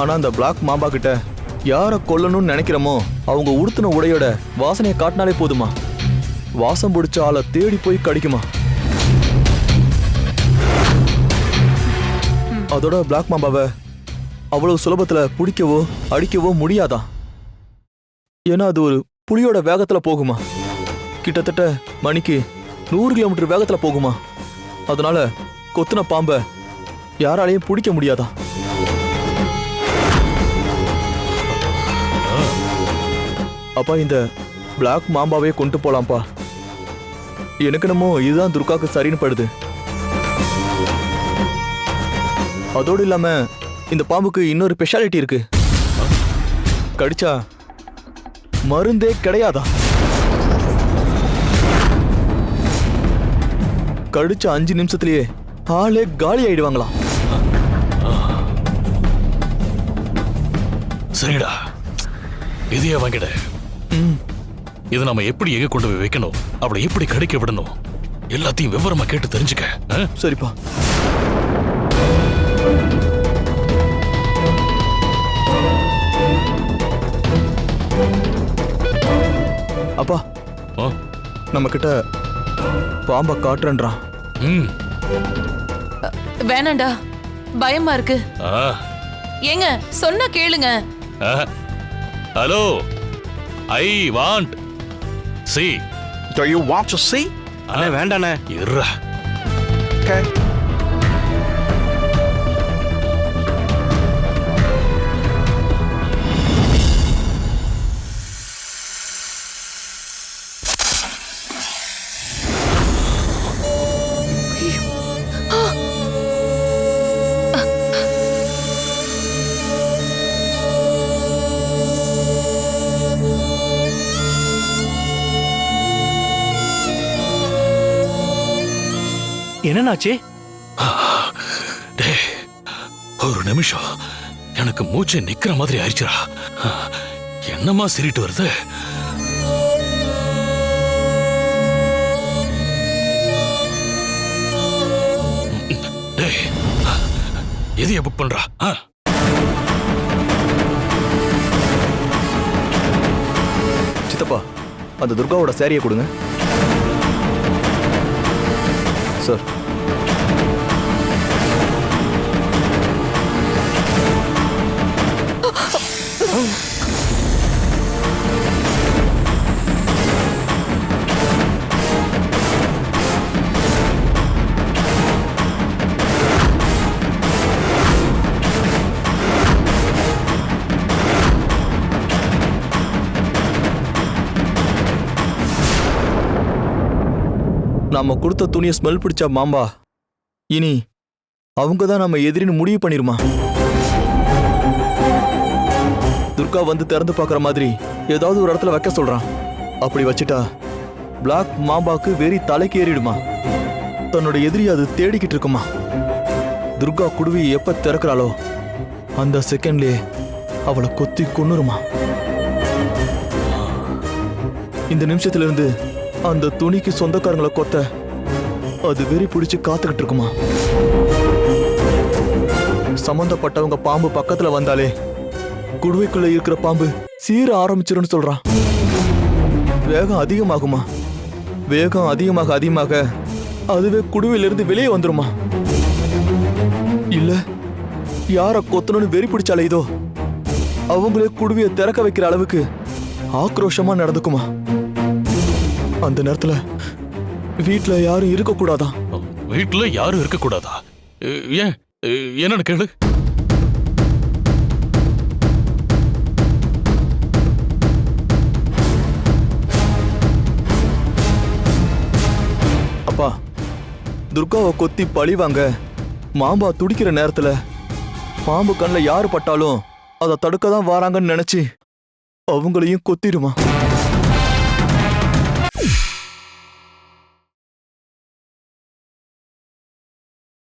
ஆனால் அந்த black Mamba கிட்ட யாரை கொல்லணும்னு நினைக்கிறோமோ அவங்க உடுத்தின உடையோட வாசனையை காட்டினாலே போதுமா? வாசம் பிடிச்ச ஆளை தேடி போய் கடிக்குமா? அதோட பிளாக் மாம்பாவை அவ்வளவு சுலபத்தில் பிடிக்கவோ அடிக்கவோ முடியாதா? ஏன்னா அது ஒரு புலியோட வேகத்தில் போகுமா? கிட்டத்தட்ட மணிக்கு நூறு கிலோமீட்டர் வேகத்தில் போகுமா? அதனால கொத்துன பாம்பை யாராலையும் பிடிக்க முடியாதா? அப்பா இந்த பிளாக் மாம்பாவே கொண்டு போலாம்ப்பா. எனக்கு என்னமோ இதுதான் துர்காக்கு சரின்னு படுது. அதோடு இல்லாம இந்த பாம்புக்கு இன்னொரு ஸ்பெஷாலிட்டி இருக்கு. கடிச்சா மருந்தே கிடையாதா? கடிச்ச அஞ்சு நிமிஷத்துலயே ஆளே காலி ஆயிடுவாங்களாம் சரிடா. இதையே வாங்கிட. இதை நம்ம எப்படி எங்க கொண்டு போய் வைக்கணும் அவளை எப்படி கடிக்க விடணும் எல்லாத்தையும் விவரமா கேட்டு தெரிஞ்சுக்க ஆ? சரிப்பா அப்பா? நம்ம கிட்ட பாம்பை காட்டுறன்றான் ம். வேணாண்டா பயமா இருக்கு ஆ. ஏங்க சொன்னா கேளுங்க. Hello I want see Do you want to see? அண்ணே வேண்டாண்ணே இருடா Okay. என்னன்னாச்சு ஒரு நிமிஷம். எனக்கு மூச்சு நிக்கிற மாதிரி ஆயிடுச்சுடா. என்னம்மா சிரிட்டு வருது? எதைய புக் பண்றா? ஆ? சித்தப்பா அந்த துர்காவோட சேரியை கொடுங்க. சார் நாம கொடுத்த துணியை ஸ்மெல் பிடிச்சா மாம்பா. இனி அவங்க தான் நம்ம எதிரின்னு முடிவு பண்ணிருமா? துர்கா வந்து திறந்து பார்க்குற மாதிரி ஏதாவது ஒரு இடத்துல வைக்க சொல்கிறான் அப்படி வச்சுட்டா பிளாக் மாம்பாக்கு வெறி தலைக்கு ஏறிடுமா? தன்னோட எதிரி அது தேடிக்கிட்டு இருக்குமா? துர்கா குடுவி எப்போ திறக்கிறாளோ அந்த செகண்ட்லேயே அவளை கொத்தி கொன்னுருமா? இந்த நிமிஷத்துலேருந்து அந்த துணிக்கு சொந்தக்காரங்களை கொத்த அது வெறி பிடிச்சி காத்துக்கிட்டு இருக்குமா? சம்மந்தப்பட்டவங்க பாம்பு பக்கத்தில் வந்தாலே குடுவைக்குள்ள இருக்கிற பாம்பு சீர ஆரம்பிச்சிரும்னு சொல்றான் வேகம் அதிகமாகுமா? வேகம் அதிகமாக அதிகமாக அதுவே குடுவையிலிருந்து வெளியே வந்துருமா? இல்ல யார கொத்தணும்னு வெறி பிடிச்சாலே இதோ. அவங்களே குடுவையை திறக்க வைக்கிற அளவுக்கு ஆக்ரோஷமா நடந்துக்குமா? அந்த நேரத்துல வீட்டுல யாரும் இருக்க வீட்டுல யாரும் இருக்க கூடாதா ஏன் என்னன்னு கேளு. அப்பா துர்காவை கொத்தி பழிவாங்க. மாம்பா துடிக்கிற நேரத்துல பாம்பு கண்ணில் யாரு பட்டாலும் அதை தடுக்க தான் வராங்கன்னு நினைச்சு அவங்களையும் கொத்திடுமா.